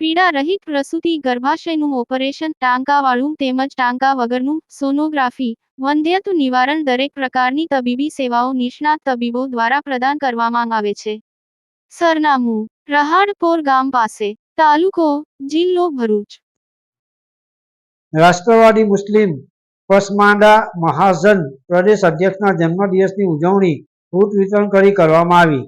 પીડા રહિત પ્રસૂતિ ગર્ભાશયનું ઓપરેશન ટાંકાવાળું તેમજ ટાંકા વગરનું સોનોગ્રાફી વંધ્યત્વ નિવારણ દરેક પ્રકારની તબીબી સેવાઓ નિષ્ણાત તબીબો દ્વારા પ્રદાન કરવામાં આવે છે. સરનામું, રહાડપોર ગામ પાસે, તાલુકો, જિલ્લો ભરૂચ. રાષ્ટ્રવાદી મુસ્લિમ પસમાંડા મહાજન પ્રદેશ અધ્યક્ષના જન્મદિવસની ઉજવણી ફૂટ વિતરણ કરી કરવામાં આવી.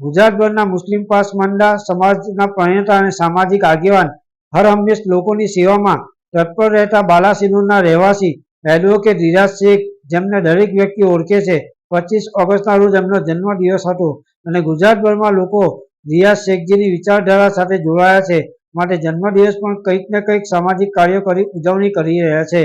ગુજરાતભરના મુસ્લિમ પસમાંડા સમાજના પ્રણેતા અને સામાજિક આગેવાન હર હંમેશ લોકોની સેવામાં તત્પર રહેતા બાલાસિનુરના રહેવાસી એડવોકેટ રિયાઝ શેખ, જેમને દરેક વ્યક્તિ ઓળખે છે, પચીસ ઓગસ્ટના રોજ એમનો જન્મદિવસ હતો. અને ગુજરાતભરમાં લોકો રિયાઝ શેખજીની વિચારધારા સાથે જોડાયા છે, માટે જન્મદિવસ પણ કંઈક ને કંઈક સામાજિક કાર્યો કરી ઉજવણી કરી રહ્યા છે.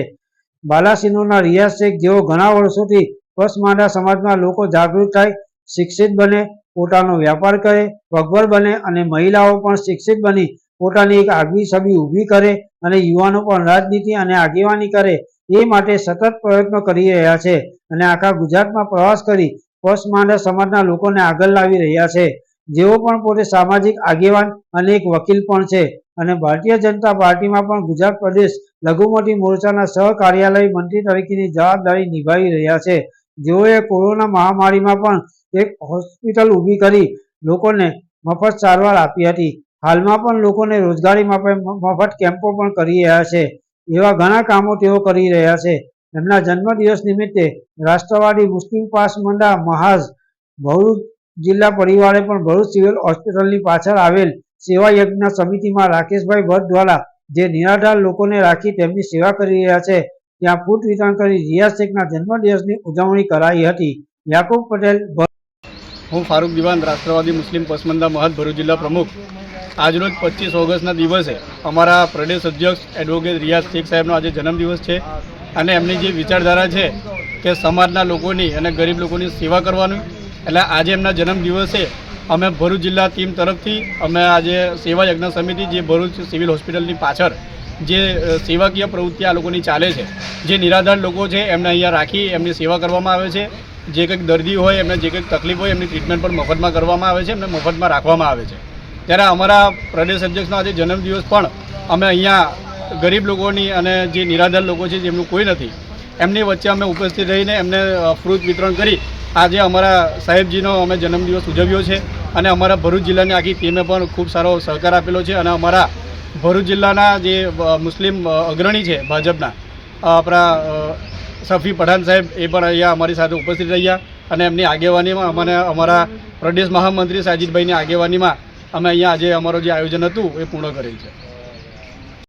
બાલાસિનોરના રિયાઝ શેખ જેઓ ઘણા વર્ષોથી પસમાંડા સમાજમાં લોકો જાગૃત થાય, શિક્ષિત બને પોતાનો વ્યાપાર કરે પગભર બને અને મહિલાઓ પણ શિક્ષિત બની પોતાની એક આગવી છબી ઊભી કરે અને યુવાનો પણ રાજનીતિ અને આગેવાની કરે એ માટે સતત પ્રયત્નો કરી રહ્યા છે અને આખા ગુજરાતમાં પ્રવાસ કરી પસમાંડા સમાજના લોકોને આગળ લાવી રહ્યા છે. જેઓ પણ પોતે સામાજિક આગેવાન અને એક વકીલ પણ છે અને ભારતીય જનતા પાર્ટીમાં પણ ગુજરાત પ્રદેશ લઘુમતી મોરચાના સહ કાર્યાલય મંત્રી તરીકેની જવાબદારી નિભાવી રહ્યા છે. જેઓએ કોરોના મહામારીમાં પણ એક હોસ્પિટલ ઊભી કરી લોકોને મફત સારવાર આપી હતી. હાલમાં પણ લોકોને રોજગારી માટે મફત કેમ્પો પણ કરી રહ્યા છે. એવા ઘણા કામો તેઓ કરી રહ્યા છે. એમના જન્મદિવસ નિમિત્તે રાષ્ટ્રવાદી મુસ્લિમ પાસ મંડા મહાજ ભરૂચ જિલ્લા પરિવારે પણ ભરૂચ સિવિલ હોસ્પિટલની પાછળ આવેલ સેવા યજ્ઞ સમિતિમાં રાકેશભાઈ ભટ્ટ દ્વારા જે નિરાધાર લોકોને રાખી તેમની સેવા કરી રહ્યા છે. ત્યાં ફૂટ વિતરણ કરી રિયાઝ શેખના જન્મદિવસની ઉજવણી કરાઈ હતી. યાકુબ પટેલ હું ફારૂક દિવાન, રાષ્ટ્રવાદી મુસ્લિમ પસમંદા મહદ ભરૂચ જિલ્લા પ્રમુખ. આજરોજ પચીસ ઓગસ્ટના દિવસે અમારા પ્રદેશ અધ્યક્ષ એડવોકેટ રિયાઝ શેખ સાહેબનો આજે જન્મદિવસ છે અને એમની જે વિચારધારા છે કે સમાજના લોકોની અને ગરીબ લોકોની સેવા કરવાની, એટલે આજે એમના જન્મદિવસે અમે ભરૂચ જિલ્લા ટીમ તરફથી અમે આજે સેવા યજ્ઞ સમિતિ જે ભરૂચ સિવિલ હોસ્પિટલની પાછળ જે સેવાકીય પ્રવૃત્તિ આ લોકોની ચાલે છે, જે નિરાધાર લોકો છે એમને અહીંયા રાખી એમની સેવા કરવામાં આવે છે, જે કંઈક દર્દી હોય, એમને જે કંઈક તકલીફ હોય, એમની ટ્રીટમેન્ટ પણ મફતમાં કરવામાં આવે છે, એમને મફતમાં રાખવામાં આવે છે. ત્યારે અમારા પ્રદેશ અધ્યક્ષનો આજે જન્મદિવસ પણ અમે અહીંયા ગરીબ લોકોની અને જે નિરાધાર લોકો છે, જેમનું કોઈ નથી, એમની વચ્ચે અમે ઉપસ્થિત રહીને એમને ફ્રૂટ વિતરણ કરી આજે અમારા સાહેબજીનો અમે જન્મદિવસ ઉજવ્યો છે અને અમારા ભરૂચ જિલ્લાની આખી ટીમે પણ ખૂબ સારો સહકાર આપેલો છે અને અમારા ભરૂચ જિલ્લાના જે મુસ્લિમ અગ્રણી છે ભાજપના આપણા સફી પઠાણ સાહેબ એ પણ અહીંયા અમારી સાથે ઉપસ્થિત રહ્યા અને એમની આગેવાનીમાં અમને અમારા પ્રદેશ મહામંત્રી સાજીદભાઈની આગેવાનીમાં અમે અહીંયા આજે અમારું જે આયોજન હતું એ પૂર્ણ કરેલ છે.